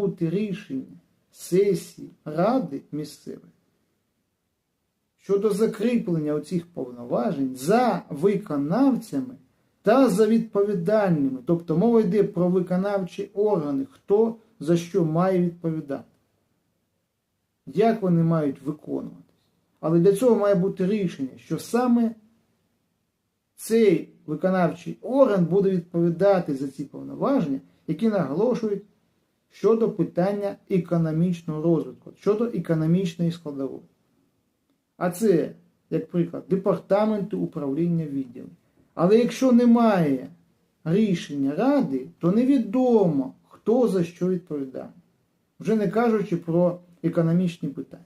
бути рішення сесії ради місцевої щодо закріплення оцих повноважень за виконавцями та за відповідальними. Тобто мова йде про виконавчі органи, хто за що має відповідати. Як вони мають виконуватись. Але для цього має бути рішення, що саме цей виконавчий орган буде відповідати за ці повноваження, які наголошують щодо питання економічного розвитку, щодо економічної складової. А це, як приклад, департаменти управління відділів. Але якщо немає рішення ради, то невідомо, хто за що відповідає. Вже не кажучи про економічні питання.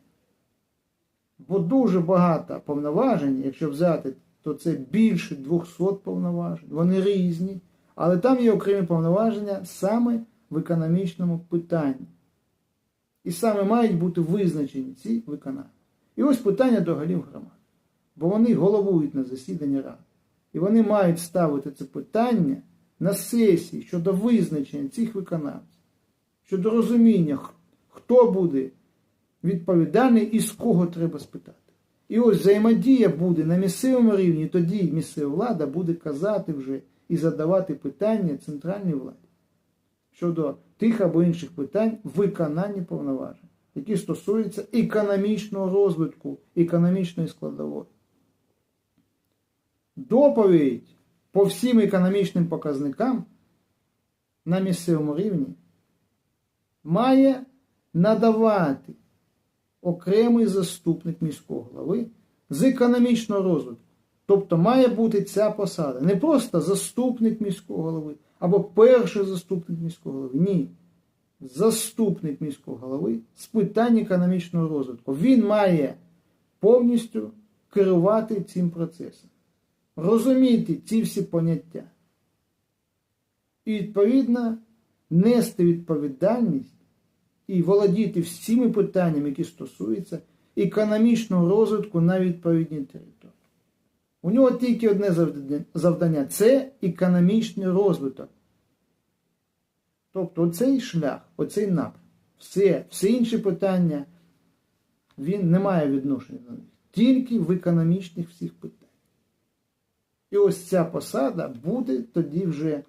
Бо дуже багато повноважень, якщо взяти, то це більше 200 повноважень, вони різні, але там є окремі повноваження саме в економічному питанні. І саме мають бути визначені ці виконання. І ось питання до голів громад. Бо вони головують на засіданні ради. І вони мають ставити це питання на сесії щодо визначення цих виконавців, щодо розуміння, хто буде відповідальний і з кого треба спитати. І ось взаємодія буде на місцевому рівні, тоді місцева влада буде казати вже і задавати питання центральній владі щодо тих або інших питань виконання повноважень, які стосуються економічного розвитку, економічної складової. Доповідь по всім економічним показникам на місцевому рівні має надавати окремий заступник міського голови з економічного розвитку. Тобто має бути ця посада. Не просто заступник міського голови або перший заступник міського голови. Ні. Заступник міського голови з питань економічного розвитку. Він має повністю керувати цим процесом. Розуміти ці всі поняття. І, відповідно, нести відповідальність і володіти всіми питаннями, які стосуються економічного розвитку на відповідній території. У нього тільки одне завдання це економічний розвиток. Тобто оцей шлях, оцей напрям, все, всі інші питання, він не має відношення до них. Тільки в економічних всіх питань. І ось ця посада буде тоді вже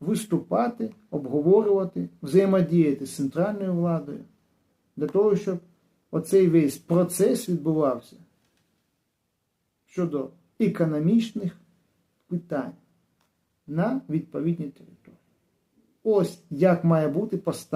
виступати, обговорювати, взаємодіяти з центральною владою для того, щоб оцей весь процес відбувався щодо економічних питань на відповідній території. Ось як має бути поставлено.